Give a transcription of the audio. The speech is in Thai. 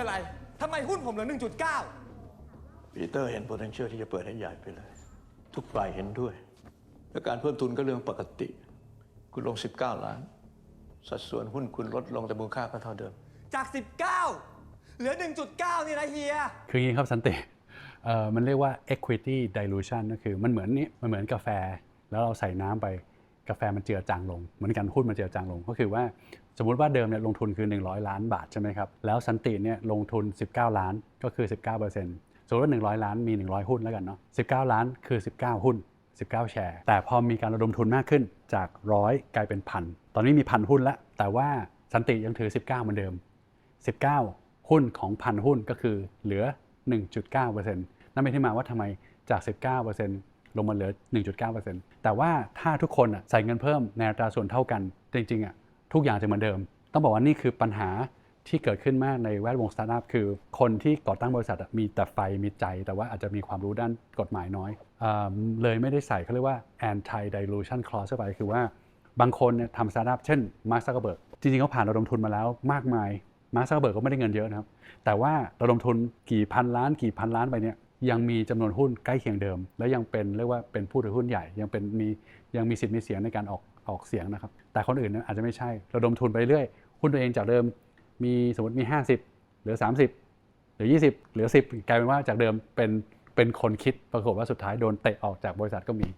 อะไรทำไมหุ้นผมเหลือ 1.9 ปีเตอร์เห็น potential ที่จะเปิดให้ใหญ่ไปเลย ทุกฝ่ายเห็นด้วย และการเพิ่มทุนก็เรื่องปกติ คุณลง 19 ล้าน สัดส่วนหุ้นคุณลดลงแต่มูลค่าก็เท่าเดิม จาก 19 เหลือ 1.9 นี่นะเฮีย คืออย่างนี้ครับสันติเอ่อมันเรียกว่า equity dilution ก็คือมันเหมือนนี้มันเหมือนกาแฟ แล้วเราใส่น้ำไป กาแฟมันเจือจางลง เหมือนกันหุ้นมันเจือจางลง ก็คือว่าสมมุติว่าเดิมเนี่ยลงทุนคือ 100 ล้านบาทใช่ไหมครับ แล้วสันติเนี่ยลงทุน 19 ล้านก็คือ 19%สมมติว่า 100 ล้านมี 100 หุ้นแล้วกันเนาะ 19 ล้านคือ 19 หุ้น 19 แชร์ แต่พอมีการระดมทุนมากขึ้นจากร้อยกลายเป็นพัน ตอนนี้มีพันหุ้นแล้วแต่ว่าสันติยังถือ 19 เหมือนเดิม 19 หุ้นของพันหุ้นก็คือเหลือ 1.9%นั่นเป็นที่มาว่าทำไมจาก 19% ลงมาเหลือ 1.9%แต่ว่าถ้าทุกคนใส่เงินเพิ่มในอัตราส่วนเท่ากัน จริงๆอะทุกอย่างจะเหมือนเดิม ต้องบอกว่านี่คือปัญหาที่เกิดขึ้นมากในแวดวงสตาร์ทอัพคือ คนที่ก่อตั้งบริษัทมีแต่ไฟมีใจ แต่ว่าอาจจะมีความรู้ด้านกฎหมายน้อยอเลยไม่ได้ใส่เขาเรียกว่า anti dilution clause เข้าไปคือว่าบางคนทำสตาร์ทอัพเช่นมาร์คซักเกอร์เบิร์กจริงๆเขาผ่านระดมทุนมาแล้วมากมายมาร์คซักเกอร์เบิร์กก็ไม่ได้เงินเยอะนะครับ แต่ว่าระดมทุนกี่พันล้านกี่พันล้านไปเนี่ย ยังมีจำนวนหุ้นใกล้เคียงเดิม และยังเป็นเรียกว่าเป็นผู้ถือหุ้นใหญ่ ยังเป็นมียังมีสิทธิ์มีเสียงในการออกออกเสียงนะครับ แต่คนอื่นอาจจะไม่ใช่ระดมทุนไปเรื่อยหุ้นตัวเองจากเดิมมีสมมติมี 50 หรือ 30 หรือ 20 หรือ 10 กลายเป็นว่าจากเดิมเป็นเป็นคนคิดปรากฏว่าสุดท้ายโดนเตะออกจากบริษัทก็มี